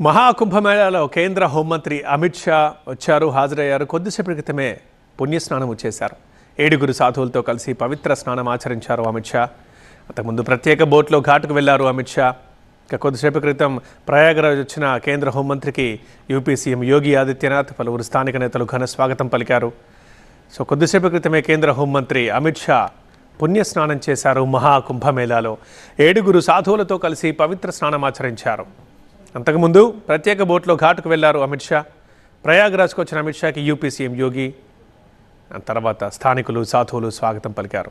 మహాకుంభమేళాలో కేంద్ర హోంమంత్రి అమిత్ షా వచ్చారు హాజరయ్యారు. కొద్దిసేపటి క్రితమే పుణ్యస్నానం చేశారు. ఏడుగురు సాధువులతో కలిసి పవిత్ర స్నానం ఆచరించారు అమిత్ షా. అంతకుముందు ప్రత్యేక బోట్లో ఘాటుకు వెళ్ళారు అమిత్ షా. ఇక కొద్దిసేపు క్రితం ప్రయాగరాజ్ వచ్చిన కేంద్ర హోంమంత్రికి యూపీ సీఎం యోగి ఆదిత్యనాథ్ పలువురు స్థానిక నేతలు ఘన స్వాగతం పలికారు. సో కొద్దిసేపు క్రితమే కేంద్ర హోంమంత్రి అమిత్ షా పుణ్యస్నానం చేశారు మహాకుంభమేళాలో. ఏడుగురు సాధువులతో కలిసి పవిత్ర స్నానం ఆచరించారు. అంతకుముందు ప్రత్యేక బోట్లో ఘాటుకు వెళ్ళారు అమిత్ షా. ప్రయాగ్రాజ్కు వచ్చిన అమిత్ షాకి యూపీ సీఎం యోగి తర్వాత స్థానికులు సాధువులు స్వాగతం పలికారు.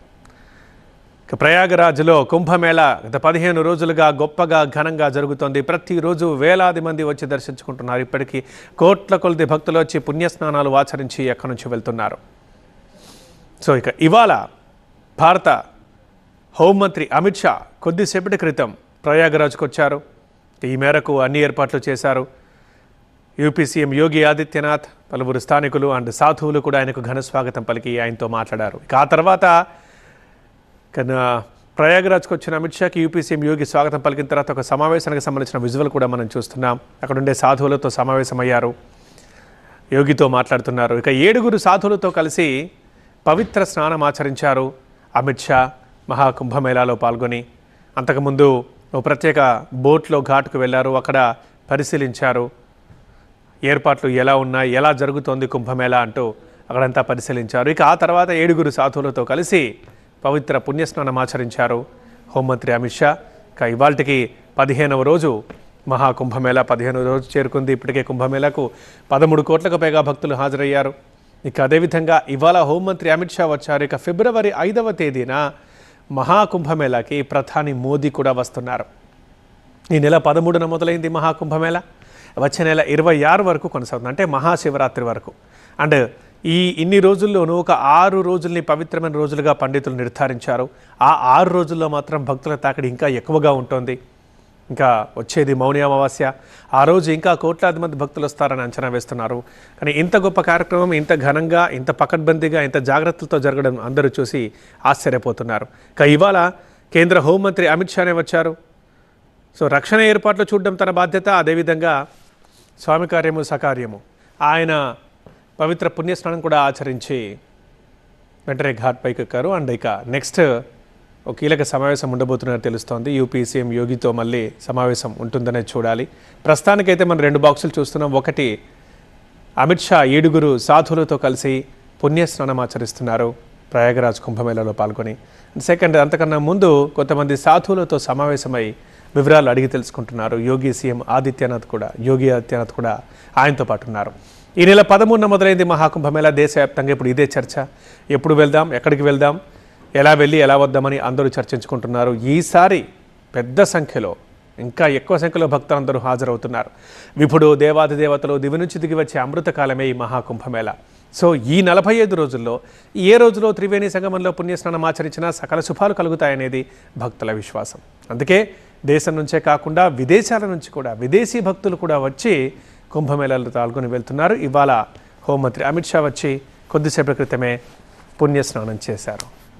ఇక ప్రయాగరాజ్లో కుంభమేళా గత పదిహేను రోజులుగా గొప్పగా ఘనంగా జరుగుతోంది. ప్రతిరోజు వేలాది మంది వచ్చి దర్శించుకుంటున్నారు. ఇప్పటికీ కోట్ల కొలది భక్తులు వచ్చి పుణ్యస్నానాలు ఆచరించి ఎక్కడి నుంచి వెళ్తున్నారు. సో ఇక ఇవాళ భారత హోంమంత్రి అమిత్ షా కొద్దిసేపటి క్రితం ప్రయాగరాజ్కు వచ్చారు. ఈ మేరకు అన్ని ఏర్పాట్లు చేశారు. యూపీ సీఎం యోగి ఆదిత్యనాథ్ పలువురు స్థానికులు అండ్ సాధువులు కూడా ఆయనకు ఘన స్వాగతం పలికి ఆయనతో మాట్లాడారు. ఇక ఆ తర్వాత ప్రయాగరాజ్కి వచ్చిన అమిత్ షాకి యూపీ సీఎం యోగి స్వాగతం పలికిన తర్వాత ఒక సమావేశానికి సంబంధించిన విజువల్ కూడా మనం చూస్తున్నాం. అక్కడుండే సాధువులతో సమావేశమయ్యారు. యోగితో మాట్లాడుతున్నారు. ఇక ఏడుగురు సాధువులతో కలిసి పవిత్ర స్నానం ఆచరించారు అమిత్ షా మహాకుంభమేళాలో పాల్గొని. అంతకుముందు ఓ ప్రత్యేక బోట్లో ఘాట్కు వెళ్ళారు అక్కడ పరిశీలించారు. ఏర్పాట్లు ఎలా ఉన్నాయి? ఎలా జరుగుతోంది కుంభమేళ అంటూ అక్కడంతా పరిశీలించారు. ఇక ఆ తర్వాత ఏడుగురు సాధువులతో కలిసి పవిత్ర పుణ్యస్నానం ఆచరించారు. హోంమంత్రి అమిత్ షా ఇక ఇవాళకి పదిహేనవ రోజు మహాకుంభమేళ. పదిహేనవ రోజు చేరుకుంది. ఇప్పటికే కుంభమేళకు పదమూడు కోట్లకు పైగా భక్తులు హాజరయ్యారు. ఇక అదేవిధంగా ఇవాళ హోంమంత్రి అమిత్ షా వచ్చారు. ఇక ఫిబ్రవరి ఐదవ తేదీన మహాకుంభమేళాకి ప్రధాని మోదీ కూడా వస్తున్నారు. ఈ నెల పదమూడున మొదలైంది మహాకుంభమేళ. వచ్చే నెల ఇరవై ఆరు వరకు కొనసాగుతుంది. అంటే మహాశివరాత్రి వరకు. అండ్ ఈ ఇన్ని రోజుల్లోనూ ఒక ఆరు రోజుల్ని పవిత్రమైన రోజులుగా పండితులు నిర్ధారించారు. ఆ ఆరు రోజుల్లో మాత్రం భక్తుల తాకిడి ఇంకా ఎక్కువగా ఉంటుంది. ఇంకా వచ్చేది మౌని అమావాస్య. ఆ రోజు ఇంకా కోట్లాది మంది భక్తులు వస్తారని అంచనా వేస్తున్నారు. కానీ ఇంత గొప్ప కార్యక్రమం ఇంత ఘనంగా ఇంత పకడ్బందీగా ఇంత జాగ్రత్తలతో జరగడం అందరూ చూసి ఆశ్చర్యపోతున్నారు. ఇక ఇవాళ కేంద్ర హోంమంత్రి అమిత్ షానే వచ్చారు. సో రక్షణ ఏర్పాట్లు చూడడం తన బాధ్యత అదేవిధంగా స్వామి కార్యము సకార్యము. ఆయన పవిత్ర పుణ్యస్నానం కూడా ఆచరించి వెంటనే ఘాట్ పైకి ఎక్కారు అండ్ ఇక నెక్స్ట్ ఒక కీలక సమావేశం ఉండబోతున్నట్టు తెలుస్తోంది. యూపీ సీఎం యోగితో మళ్ళీ సమావేశం ఉంటుందనే చూడాలి. ప్రస్తుతానికైతే మనం రెండు బాక్సులు చూస్తున్నాం. ఒకటి అమిత్ షా ఏడుగురు సాధువులతో కలిసి పుణ్యస్నానం ఆచరిస్తున్నారు ప్రయాగరాజ్ కుంభమేళాలో పాల్గొని. సెకండ్ అంతకన్నా ముందు కొంతమంది సాధువులతో సమావేశమై వివరాలు అడిగి తెలుసుకుంటున్నారు. యోగి సీఎం ఆదిత్యనాథ్ కూడా యోగి ఆదిత్యనాథ్ కూడా ఆయనతో పాటు ఉన్నారు. ఈ నెల పదమూడున మొదలైంది మహాకుంభమేళ. దేశవ్యాప్తంగా ఇప్పుడు ఇదే చర్చ. ఎప్పుడు వెళ్దాం ఎక్కడికి వెళ్దాం ఎలా వెళ్ళి ఎలా వద్దామని అందరూ చర్చించుకుంటున్నారు. ఈసారి పెద్ద సంఖ్యలో ఇంకా ఎక్కువ సంఖ్యలో భక్తులందరూ హాజరవుతున్నారు. విపుడు దేవాది దేవతలు దివి నుంచి దిగి వచ్చే అమృతకాలమే ఈ మహాకుంభమేళ. సో ఈ నలభై ఐదు రోజుల్లో ఏ రోజులో త్రివేణి సంగమంలో పుణ్యస్నానం ఆచరించినా సకల శుభాలు కలుగుతాయనేది భక్తుల విశ్వాసం. అందుకే దేశం నుంచే కాకుండా విదేశాల నుంచి కూడా విదేశీ భక్తులు కూడా వచ్చి కుంభమేళాలో పాల్గొని వెళ్తున్నారు. ఇవాళ హోంమంత్రి అమిత్ షా వచ్చి కొద్దిసేపటి క్రితమే పుణ్యస్నానం చేశారు.